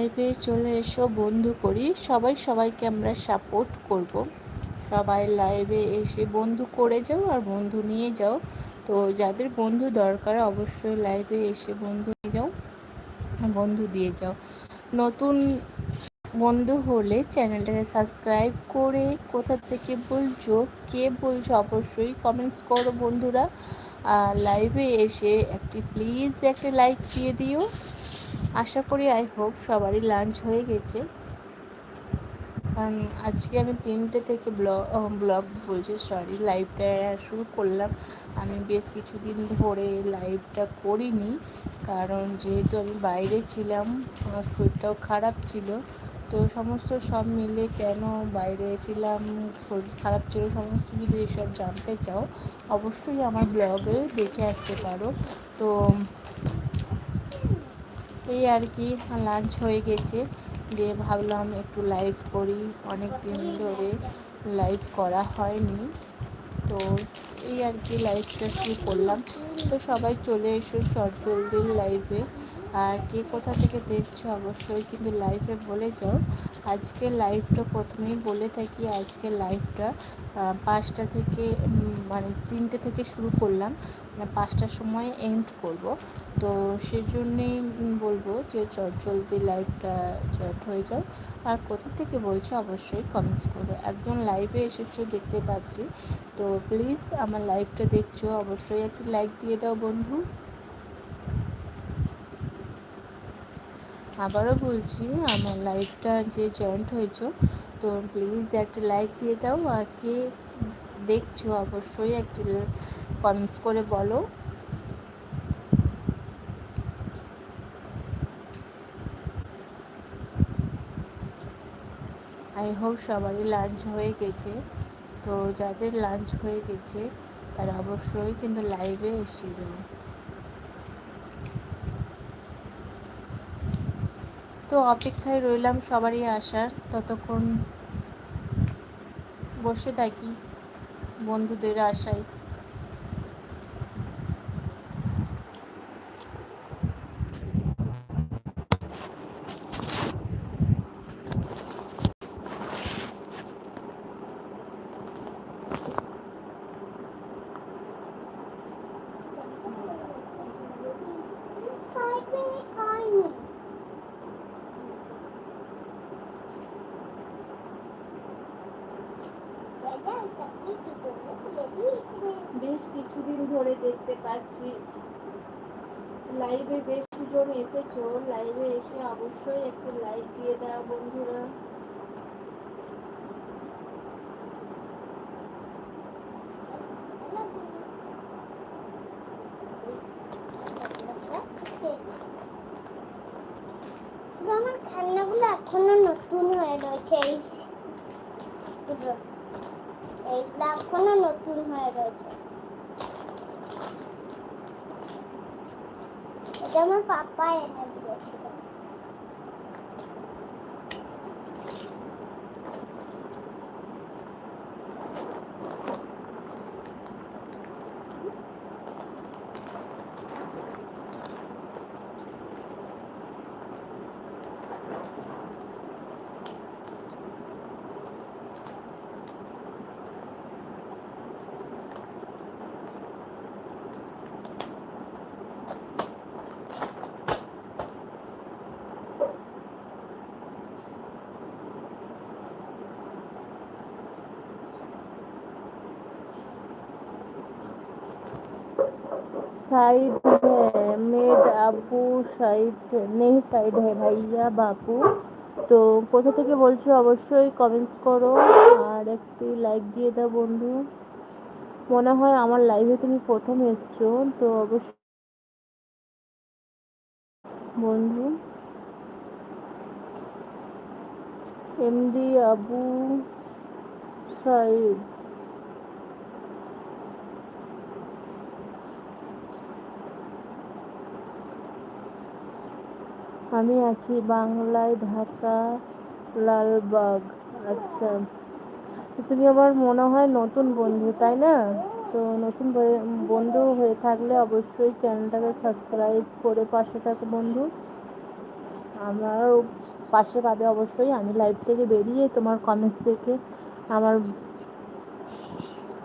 লাইভে চলে এসো, বন্ধু করি। সবাই সবাইকে আমরা সাপোর্ট করব। সবাই লাইভে এসে বন্ধু করে যাও আর বন্ধু নিয়ে যাও। তো যাদের বন্ধু দরকার, অবশ্যই লাইভে এসে বন্ধু নিয়ে যাও, বন্ধু দিয়ে যাও। নতুন বন্ধু হলে চ্যানেলটাকে সাবস্ক্রাইব করে কোথা থেকে বলছো, কে বলছো, অবশ্যই কমেন্টস করো বন্ধুরা। আর লাইভে এসে একটি প্লিজ একটা লাইক দিয়ে দিও। আশা করি আই হোপ সবারই লাঞ্চ হয়ে গেছে। কারণ আজকে আমি তিনটে থেকে ব্লগ ব্লগ বলছি সরি লাইভটা শুরু করলাম। আমি বেশ কিছুদিন ধরে লাইভটা করিনি, কারণ যেহেতু আমি বাইরে ছিলাম, আমার শরীরটাও খারাপ ছিল, তো সমস্ত সব মিলে কেন বাইরে ছিলাম, শরীর খারাপ ছিল, সমস্ত যদি এসব জানতে চাও, অবশ্যই আমার ব্লগে দেখে আসতে পারো। তো এই আর কি লাঞ্চ হয়ে গেছে। দিয়ে ভাবলাম একটু লাইভ করি। অনেক দিন ধরে লাইভ করা হয়নি। তো এই আর কি লাইভটা শুরু করলাম। তো সবাই চলে এসো শর্ট জলদির লাইভে আর কে কোথা থেকে দেখছ অবশ্যই কিন্তু লাইভে বলে যাও। আজকে লাইভটা প্রথমেই বলে থাকি, আজকে লাইভটা পাঁচটা থেকে মানে তিনটে থেকে শুরু করলাম। মানে পাঁচটার সময় এন্ড করব। তো সেই জন্যেই বলব যে চট জলদি লাইভটা চট হয়ে যাও। আর কোথা থেকে বলছো অবশ্যই কমেন্টস করো। একজন লাইভে এসেছ, দেখতে পাচ্ছি। তো প্লিজ আমার লাইভটা দেখছ, অবশ্যই একটি লাইক দিয়ে দাও বন্ধু। আবারও বলছি, আমার লাইভটা যে জয়েন্ট হয়েছো, তো প্লিজ একটা লাইক দিয়ে দাও। আর কে দেখছ অবশ্যই একটি কমেন্টস করে বলো। আই হোপ সবারই লাঞ্চ হয়ে গেছে। তো যাদের লাঞ্চ হয়ে গেছে, তারা অবশ্যই কিন্তু লাইভে এসে যাবে তো অপেক্ষায় রইলাম সবারই আসার। ততক্ষণ বসে থাকি বন্ধুদের আশায়। কিছুদিন ধরে দেখতে পাচ্ছি। লাইভে বেশ সুজন এসেছ। লাইভে এসে অবশ্যই একটু লাইক দিয়ে দাও বন্ধুরা। আমার ঠান্ডাগুলো এখনও নতুন হয়ে রয়েছে। এই, এইগুলো এখনও নতুন হয়ে রয়েছে। এটা আমার পাপা এনে দিয়েছিল साइड है मेड আপু সাইড নেই সাইড है ভাইয়া বাপু তো কোথা থেকে বলছো অবশ্যই কমেন্টস করো আর একটি লাইক দিয়ে দাও বন্ধু মনে হয় আমার লাইভে তুমি প্রথম এসছো তো অবশ্যই বন্ধু এমডি আবু সাইদ আমি আছি বাংলায় ঢাকা, লালবাগ। আচ্ছা। তুমি আমার মনে হয় নতুন বন্ধু, তাই না? তো নতুন বন্ধু হয়ে থাকলে অবশ্যই চ্যানেলটাকে সাবস্ক্রাইব করে পাশে থাকো বন্ধু। আমার পাশে পাবে অবশ্যই। আমি লাইভ থেকে বেরিয়ে তোমার কমেন্টস দেখে আমার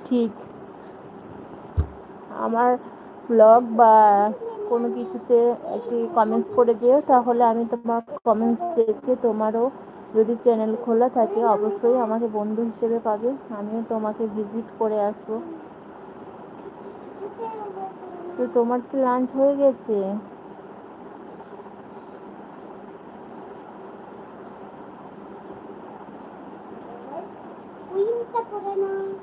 ঠিক আমার ব্লগ বা কোনো কিছুতে একটি কমেন্টস করে দিও তাহলে আমি তোমার কমেন্টস দেখে তোমারও যদি চ্যানেল খোলা থাকে, অবশ্যই আমাকে বন্ধু হিসেবে পাবে। আমিও তোমাকে ভিজিট করে আসব। তো তোমার কি লাঞ্চ হয়ে গেছে? না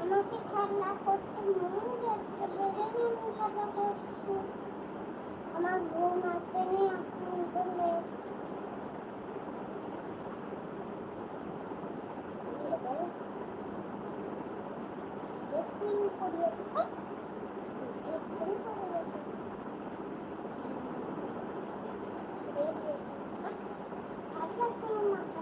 আমাকে খেলা করতে মন যাচ্ছে বেরেন আমি খেলা করছি আমার বোন আছে নি এখন বলে এক্ষুনি করিয়ে এক্ষুনি করিয়ে আচ্ছা তোমার মাথা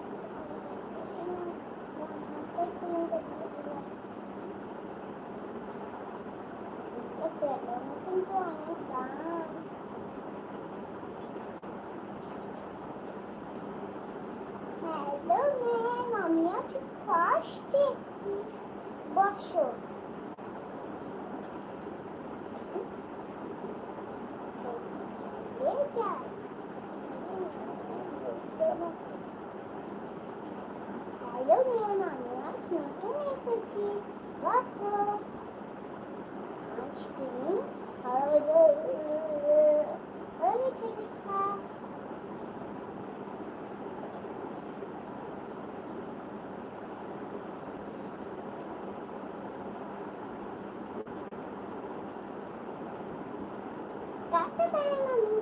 কিন্তু অনেক দাম হ্যালো ম্যাম আমি আজ ফার্স্ট এসেছি বছর যাই হ্যালো ম্যাম আমি আজ নতুন এসেছি বসো আজ তুমি হয়ে গেছে লেখা টাটা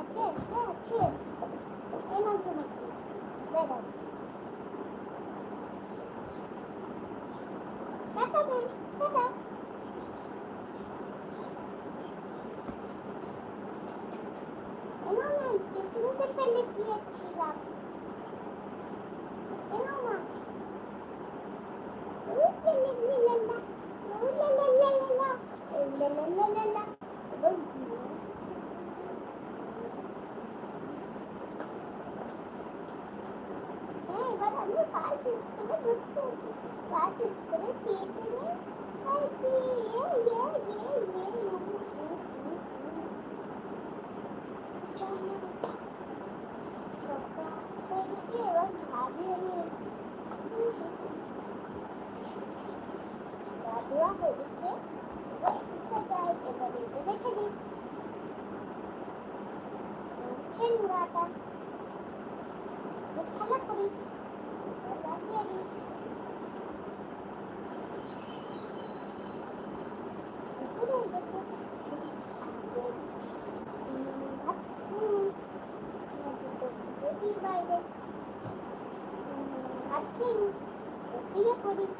আছে আছে এই নাও তোমার కాల్ చేసుకుని గుర్తుంది కాల్ తీసుకుని తీసుకుని Chin water. 玻璃。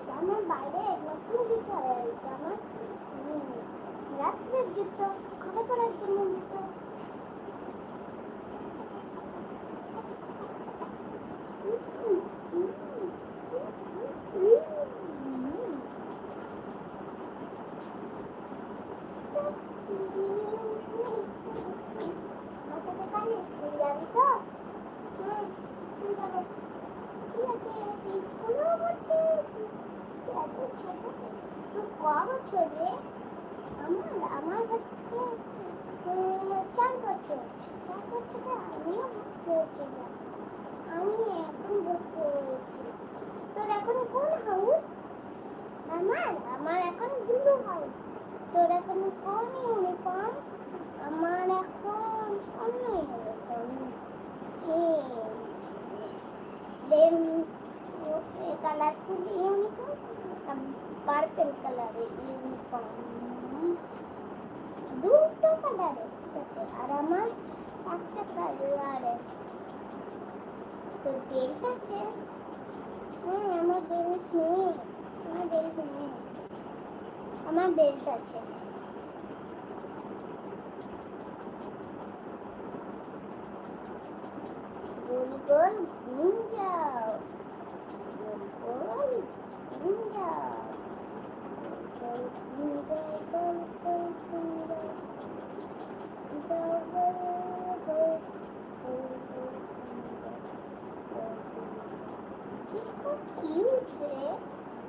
এটা আমার বাইরে নতুন জুতো এটা আমার রাত্রের জুতো ঘরে পড়ার জন্য জুতো কালারফুল ইউনিফর্ম পার্পল কালারের ইউনিফর্ম। দুটো কালারে আছে, আর আমার একটা কালারে তোর বেল্ট আছে। হ্যাঁ আমার বেল্ট নেই, আমার বেল্ট নেই। আমার বেল্ট আছে। গোল গোল ঘুম যাও গোল গোল ঘুম যাও গোল ঘুম যাও গোল গোল ঘুম যাও যাও গোল গোল গোল গোল ঘুম যাও গোল গোল। কি খুব কিউট রে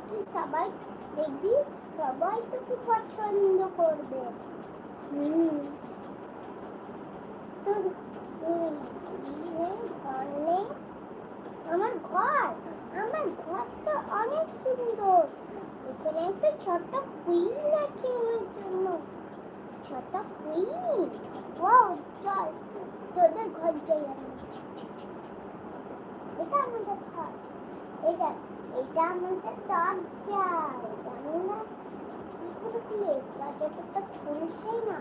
তুই সবাই দেখবি সবাই তোকে পছন্দ করবে। নেই, ঘর আমার ঘর আমার ঘরটা অনেক সুন্দর। এখানে একটা ছোট্ট কুইন আছে আমার জন্য। ছোট্ট কুইন ও চল তোদের ঘর যাই আমি। এটা আমাদের ঘর। এটা এটা আমাদের দরজা এটা আমরা কি খুলে দরজাটা তো খুলছেই না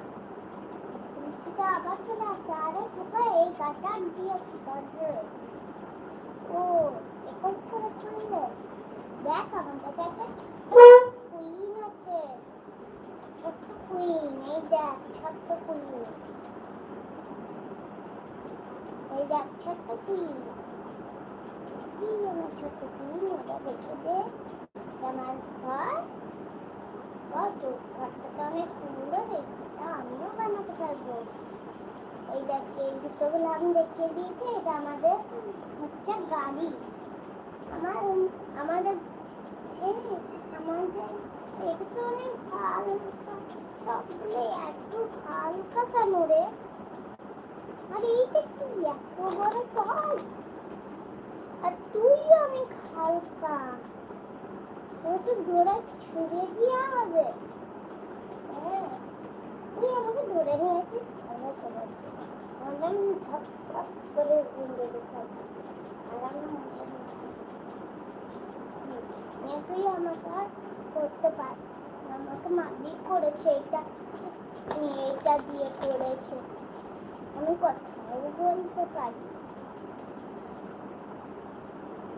খুলছিটা আবার চলে আসে। আরে থাকা এই গাছটা দিয়েছি দরজায় ও এখন করে খুললে দেখ, আমার কাছে একটা কুইন আছে। ছোট্ট কুইন এই দেখ, ছোট্ট কুইন এই দেখ, ছোট্ট কুইন দে এটা আমার ঘর কত ঘরটা তো অনেক সুন্দর এই ঘরটা আমিও বানাতে পারব এই দেখ এই দুটোগুলো আমি দেখিয়ে দিয়েছি এটা আমাদের হচ্ছে গাড়ি আমার আমাদের আমাদের এটা অনেক হালকা সবগুলো এত হালকা রে আর এইটা কি এত বড় টয় আর তুই অনেক হালকা। তোর তো ধরে ছুড়ে দেওয়া হবে হ্যাঁ তুই আমাকে ধরে নিয়েছিস ভালো আর করতে পার, আমাকে মালিক করেছে এটা এটা দিয়ে করেছে। আমি কথাও বলতে পারি।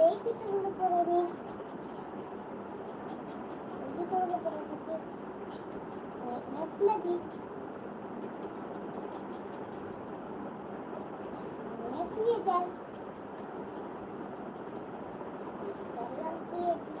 এবারে এই জুতোগুলো পরে নি এই জুতোগুলো পরে নিচ্ছি এখানে খুলে দিই এখানে শুয়ে যাই তাহলে শুয়ে দিই